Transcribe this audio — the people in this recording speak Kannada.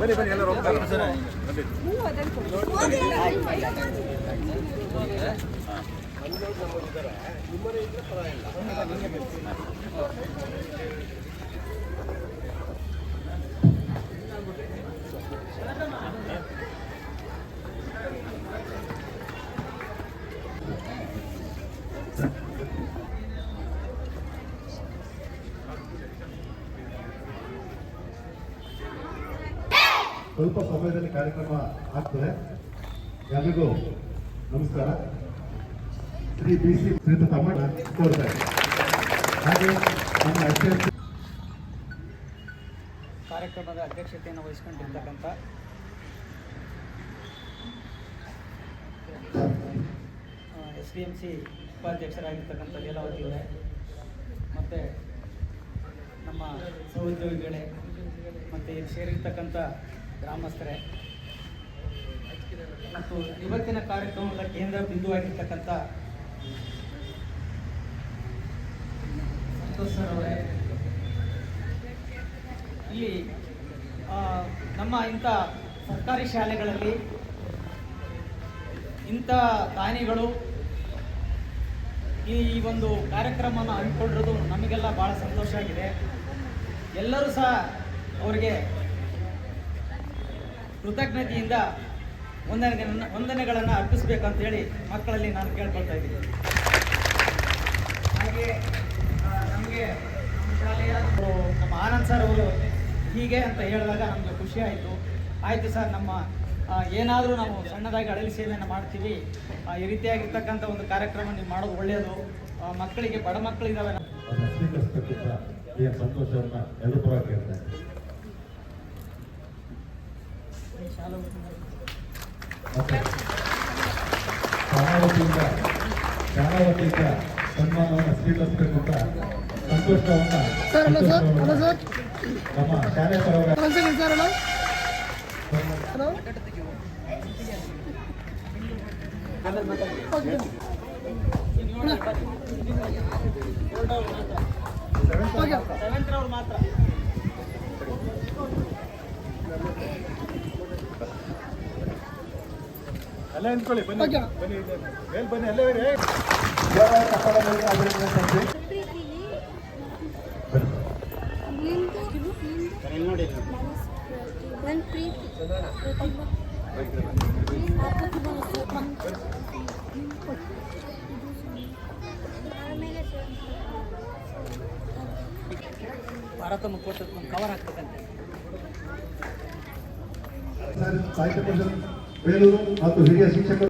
ಬನ್ನಿ ಬನ್ನಿ ಎಲ್ಲರೂ ಹೋಗ್ತಾರೆ ಸ್ವಲ್ಪ ಸಮಯದಲ್ಲಿ ಕಾರ್ಯಕ್ರಮ ಆಗ್ತದೆ. ಎಲ್ರಿಗೂ ನಮಸ್ಕಾರ. ಶ್ರೀ ಬಿ ಸಿ ಶ್ರೀತ ತಮ್ಮಣ್ಣ ಕೋರ್ತಾರೆ ಹಾಗೆ ನಮ್ಮ ಅಧ್ಯಕ್ಷ ಕಾರ್ಯಕ್ರಮದ ಅಧ್ಯಕ್ಷತೆಯನ್ನು ವಹಿಸಿಕೊಂಡಿರ್ತಕ್ಕಂಥ ಎಸ್ ಡಿ ಎಂ ಸಿ ಉಪಾಧ್ಯಕ್ಷರಾಗಿರ್ತಕ್ಕಂಥ ಲೀಲಾವತಿ ಇದೆ ಮತ್ತು ನಮ್ಮ ಸಹೋದ್ಯೋಗಿಗಳೇ, ಮತ್ತು ಇಲ್ಲಿ ಸೇರಿರ್ತಕ್ಕಂಥ ಗ್ರಾಮಸ್ಥರೇ. ಮತ್ತು ಇವತ್ತಿನ ಕಾರ್ಯಕ್ರಮದ ಕೇಂದ್ರ ಬಿಂದುವಾಗಿರ್ತಕ್ಕಂಥ ಸಂತೋಷ್ ಸರ್ ಅವರೇ. ಇಲ್ಲಿ ನಮ್ಮ ಇಂಥ ಸರ್ಕಾರಿ ಶಾಲೆಗಳಲ್ಲಿ ಇಂಥ ದಾನಿಗಳು ಈ ಒಂದು ಕಾರ್ಯಕ್ರಮವನ್ನು ಹಮ್ಮಿಕೊಂಡಿರೋದು ನಮಗೆಲ್ಲ ಭಾಳ ಸಂತೋಷ ಆಗಿದೆ. ಎಲ್ಲರೂ ಸಹ ಅವರಿಗೆ ಕೃತಜ್ಞತೆಯಿಂದ ವಂದನೆ ವಂದನೆಗಳನ್ನು ಅರ್ಪಿಸಬೇಕಂತ ಹೇಳಿ ಮಕ್ಕಳಲ್ಲಿ ನಾನು ಕೇಳ್ಕೊಳ್ತಾ ಇದ್ದೀನಿ. ಹಾಗೆ ನಮಗೆ ನಮ್ಮ ಶಾಲೆಯ ನಮ್ಮ ಆನಂದ್ ಸರ್ ಅವರು ಹೀಗೆ ಅಂತ ಹೇಳಿದಾಗ ನಮಗೆ ಖುಷಿ ಆಯಿತು. ಆಯಿತು ಸರ್, ನಮ್ಮ ಏನಾದರೂ ನಾವು ಸಣ್ಣದಾಗಿ ಅಡಲಿ ಸೇವೆಯನ್ನು ಮಾಡ್ತೀವಿ. ಆ, ಈ ರೀತಿಯಾಗಿರ್ತಕ್ಕಂಥ ಒಂದು ಕಾರ್ಯಕ್ರಮ ನೀವು ಮಾಡೋದು ಒಳ್ಳೆಯದು ಆ, ಮಕ್ಕಳಿಗೆ ಬಡ ಮಕ್ಕಳಿದ್ದಾವೆ ಸಂತೋಷವನ್ನ ಎಲ್ಲರೂ ಪರ ಕೇಳ್ತಾರೆ ಶಾಲಾವತಿಯಿಂದ ಶಾಲಾವತಿಯಿಂದ ಸನ್ಮಾನವನ್ನು ಸ್ವೀಕರಿಸಬೇಕು ಅಂತ ಸಂತೋಷವನ್ನ ನಮ್ಮ ಶಾಲೆ ಪರವಾಗಿ ಮಾತ್ರ ಅಲ್ಲ ಅಂದ್ಕೊಳ್ಳಿ ಬನ್ನಿ. ಬನ್ನಿ ಮೇಲ್ ಬನ್ನಿ ಅಲ್ಲೇ ಪ್ರೀತಿ ಭಾರತ ಮುಖೋಟ ಕವರ್ ಆಗ್ತಕ್ಕಂತೆ ಸಾಹಿತ್ಯ ಪರಿಷತ್ ಬೇಲೂರು ಮತ್ತು ಹಿರಿಯ ಶಿಕ್ಷಕರು